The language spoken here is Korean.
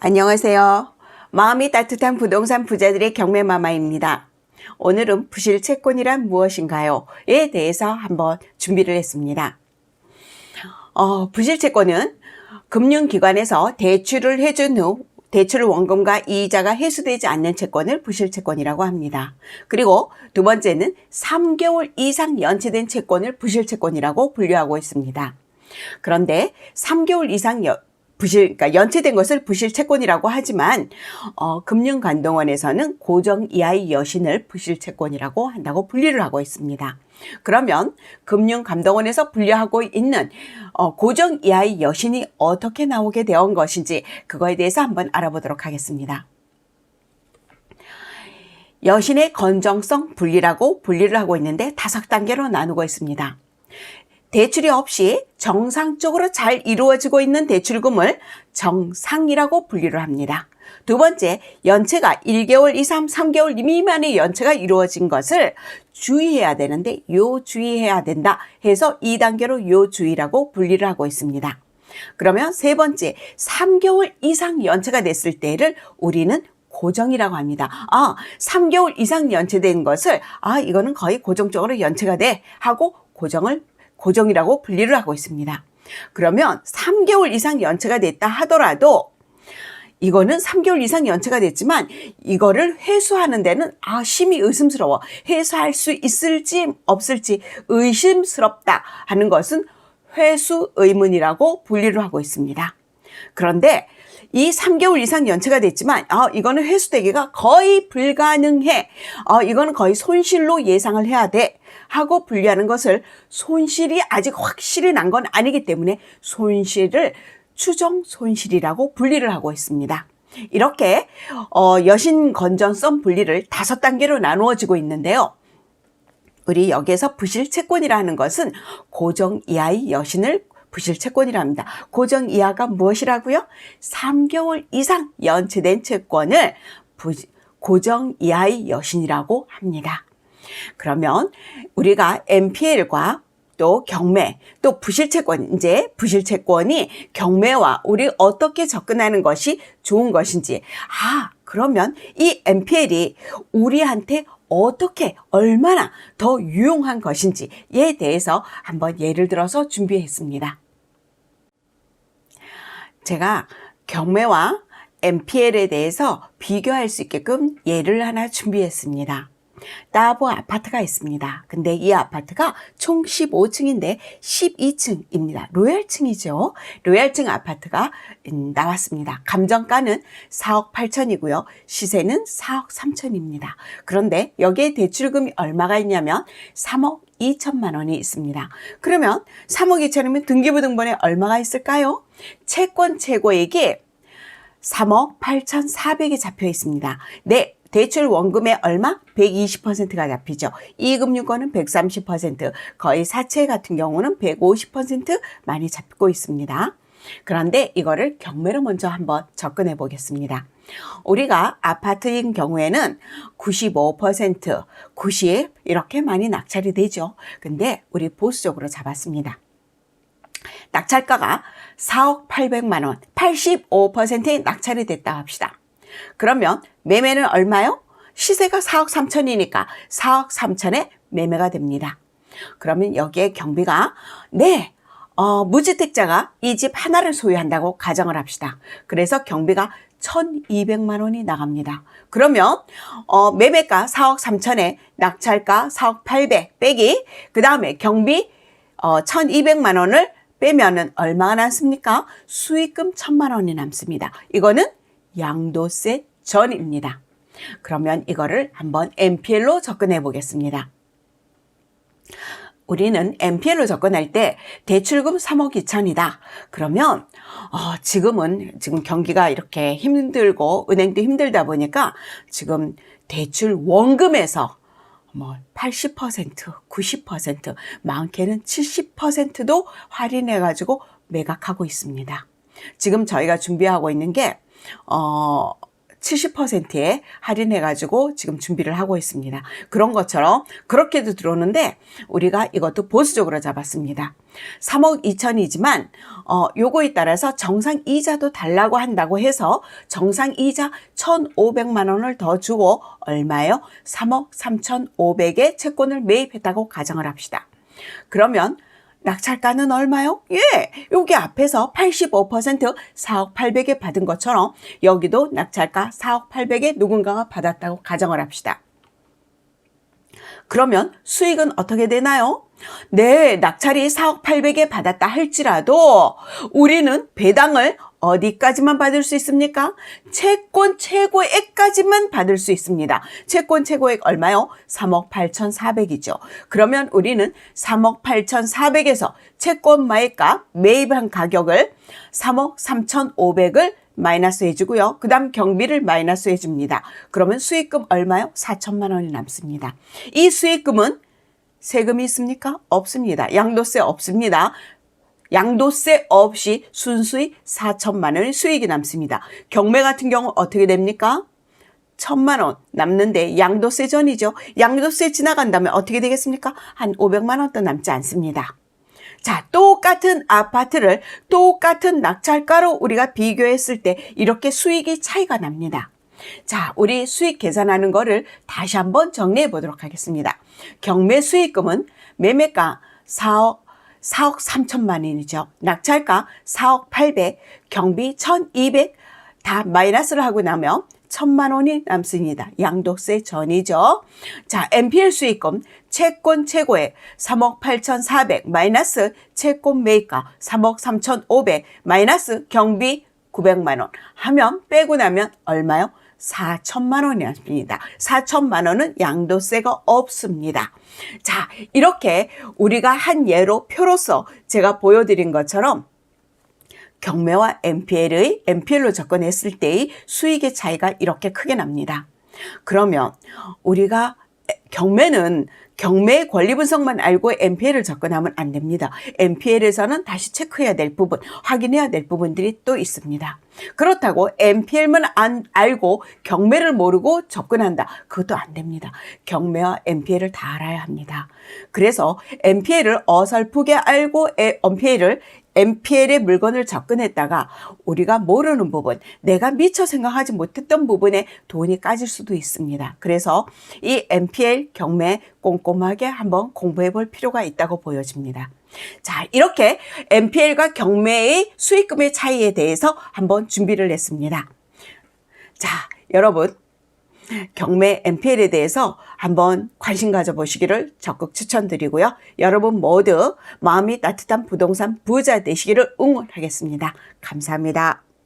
안녕하세요. 마음이 따뜻한 부동산 부자들의 경매마마입니다. 오늘은 부실 채권이란 무엇인가요? 에 대해서 한번 준비를 했습니다. 어, 부실 채권은 금융기관에서 대출을 해준 후 대출 원금과 이자가 회수되지 않는 채권을 부실 채권이라고 합니다. 그리고 두 번째는 3개월 이상 연체된 채권을 부실 채권이라고 분류하고 있습니다. 그런데 3개월 이상 여- 부실, 그러니까 연체된 것을 부실 채권이라고 하지만 어, 금융감독원에서는 고정 이하의 여신을 부실 채권이라고 한다고 분류를 하고 있습니다. 그러면 금융감독원에서 분류하고 있는 어, 고정 이하의 여신이 어떻게 나오게 되온 것인지 그거에 대해서 한번 알아보도록 하겠습니다. 여신의 건정성 분리라고 분리를 하고 있는데 다섯 단계로 나누고 있습니다. 대출이 없이 정상적으로 잘 이루어지고 있는 대출금을 정상이라고 분류를 합니다. 두 번째, 연체가 1개월 이상 3개월 미만의 연체가 이루어진 것을 주의해야 되는데 요 주의해야 된다 해서 2단계로 요 주의라고 분리를 하고 있습니다. 그러면 세 번째, 3개월 이상 연체가 됐을 때를 우리는 고정이라고 합니다. 아, 3개월 이상 연체된 것을 아, 이거는 거의 고정적으로 연체가 돼 하고 고정을 고정이라고 분리를 하고 있습니다. 그러면 3개월 이상 연체가 됐다 하더라도 이거는 3개월 이상 연체가 됐지만 이거를 회수하는 데는 아 심히 의심스러워 회수할 수 있을지 없을지 의심스럽다 하는 것은 회수 의문이라고 분리를 하고 있습니다. 그런데 이 3개월 이상 연체가 됐지만 아 이거는 회수되기가 거의 불가능해. 아 이거는 거의 손실로 예상을 해야 돼. 하고 분류하는 것을 손실이 아직 확실히 난 건 아니기 때문에 손실을 추정 손실이라고 분리를 하고 있습니다. 이렇게 어, 여신 건전성 분리를 다섯 단계로 나누어지고 있는데요. 우리 여기에서 부실 채권이라는 것은 고정 이하의 여신을 부실 채권이라 합니다. 고정 이하가 무엇이라고요? 3개월 이상 연체된 채권을 부, 고정 이하의 여신이라고 합니다. 그러면 우리가 NPL과 또 경매, 또 부실채권, 이제 부실채권이 경매와 우리 어떻게 접근하는 것이 좋은 것인지. 아, 그러면 이 NPL이 우리한테 어떻게, 얼마나 더 유용한 것인지에 대해서 한번 예를 들어서 준비했습니다. 제가 경매와 NPL에 대해서 비교할 수 있게끔 예를 하나 준비했습니다. 따보 아파트가 있습니다. 근데 이 아파트가 총 15층인데 12층입니다. 로얄층이죠. 로얄층 아파트가 음, 나왔습니다. 감정가는 4억 8천이고요. 시세는 4억 3천입니다. 그런데 여기에 대출금이 얼마가 있냐면 3억 2천만 원이 있습니다. 그러면 3억 2천이면 등기부등본에 얼마가 있을까요? 채권 최고액이 3억 8,400이 잡혀 있습니다. 네, 대출 원금의 얼마? 120%가 잡히죠. 이금융권은 130%, 거의 사채 같은 경우는 150% 많이 잡고 있습니다. 그런데 이거를 경매로 먼저 한번 접근해 보겠습니다. 우리가 아파트인 경우에는 95%, 90 이렇게 많이 낙찰이 되죠. 근데 우리 보수적으로 잡았습니다. 낙찰가가 4억 800만 원, 85%의 낙찰이 됐다 합시다. 그러면 매매는 얼마요? 시세가 4억 3천이니까 4억 3천에 매매가 됩니다. 그러면 여기에 경비가 네, 어, 무주택자가 이 집 하나를 소유한다고 가정을 합시다. 그래서 경비가 1,200만 원이 나갑니다. 그러면 어, 매매가 4억 3천에 낙찰가 4억 800 빼기 그 다음에 경비 어, 1,200만 원을 빼면은 얼마가 남습니까? 수익금 1,000만 원이 남습니다. 이거는 양도세 전입니다. 그러면 이거를 한번 NPL로 접근해 보겠습니다. 우리는 NPL로 접근할 때 대출금 3억 2천이다. 그러면 어, 지금은 지금 경기가 이렇게 힘들고 은행도 힘들다 보니까 지금 대출 원금에서 뭐 80%, 90%, 많게는 70%도 할인해 가지고 매각하고 있습니다. 지금 저희가 준비하고 있는 게 어, 70%에 할인해가지고 지금 준비를 하고 있습니다. 그런 것처럼 그렇게도 들어오는데 우리가 이것도 보수적으로 잡았습니다. 3억 2천이지만 어 요거에 따라서 정상 이자도 달라고 한다고 해서 정상 이자 1,500만 원을 더 주고 얼마요? 3억 3,500에 채권을 매입했다고 가정을 합시다. 그러면 낙찰가는 얼마요? 예, 여기 앞에서 85% 4억 8백에 받은 것처럼 여기도 낙찰가 4억 8백에 누군가가 받았다고 가정을 합시다. 그러면 수익은 어떻게 되나요? 네, 낙찰이 4억 8백에 받았다 할지라도 우리는 배당을 어디까지만 받을 수 있습니까? 채권 최고액까지만 받을 수 있습니다. 채권 최고액 얼마요? 3억 8,400이죠. 그러면 우리는 3억 8,400에서 채권 마이가 매입한 가격을 3억 3,500을 마이너스 해주고요. 그 다음 경비를 마이너스 해줍니다. 그러면 수익금 얼마요? 4천만 원이 남습니다. 이 수익금은 세금이 있습니까? 없습니다. 양도세 없습니다. 양도세 없이 순수히 4천만 원의 수익이 남습니다. 경매 같은 경우 어떻게 됩니까? 천만 원 남는데 양도세 전이죠. 양도세 지나간다면 어떻게 되겠습니까? 한 500만 원도 남지 않습니다. 자, 똑같은 아파트를 똑같은 낙찰가로 우리가 비교했을 때 이렇게 수익이 차이가 납니다. 자, 우리 수익 계산하는 거를 다시 한번 정리해 보도록 하겠습니다. 경매 수익금은 매매가 4억 4억 3천만 원이죠. 낙찰가 4억 800, 경비 1,200 다 마이너스를 하고 나면 천만 원이 남습니다. 양도세 전이죠. 자, NPL 수익금 채권 최고액 3억 8,400 마이너스 채권 매입가 3억 3,500 마이너스 경비 900만 원 하면 빼고 나면 얼마요? 4천만 원이 납니다. 4천만 원은 양도세가 없습니다. 자, 이렇게 우리가 한 예로 표로서 제가 보여드린 것처럼 경매와 MPL의 MPL로 접근했을 때의 수익의 차이가 이렇게 크게 납니다. 그러면 우리가 경매는 경매 권리 분석만 알고 MPL을 접근하면 안 됩니다. MPL에서는 다시 체크해야 될 부분, 확인해야 될 부분들이 또 있습니다. 그렇다고 MPL만 안 알고 경매를 모르고 접근한다. 그것도 안 됩니다. 경매와 MPL을 다 알아야 합니다. 그래서 MPL을 어설프게 알고 MPL을 MPL의 물건을 접근했다가 우리가 모르는 부분, 내가 미처 생각하지 못했던 부분에 돈이 까질 수도 있습니다. 그래서 이 MPL 경매 꼼꼼하게 한번 공부해 볼 필요가 있다고 보여집니다. 자, 이렇게 MPL과 경매의 수익금의 차이에 대해서 한번 준비를 했습니다. 자, 여러분. 경매 MPL에 대해서 한번 관심 가져보시기를 적극 추천드리고요. 여러분 모두 마음이 따뜻한 부동산 부자 되시기를 응원하겠습니다. 감사합니다.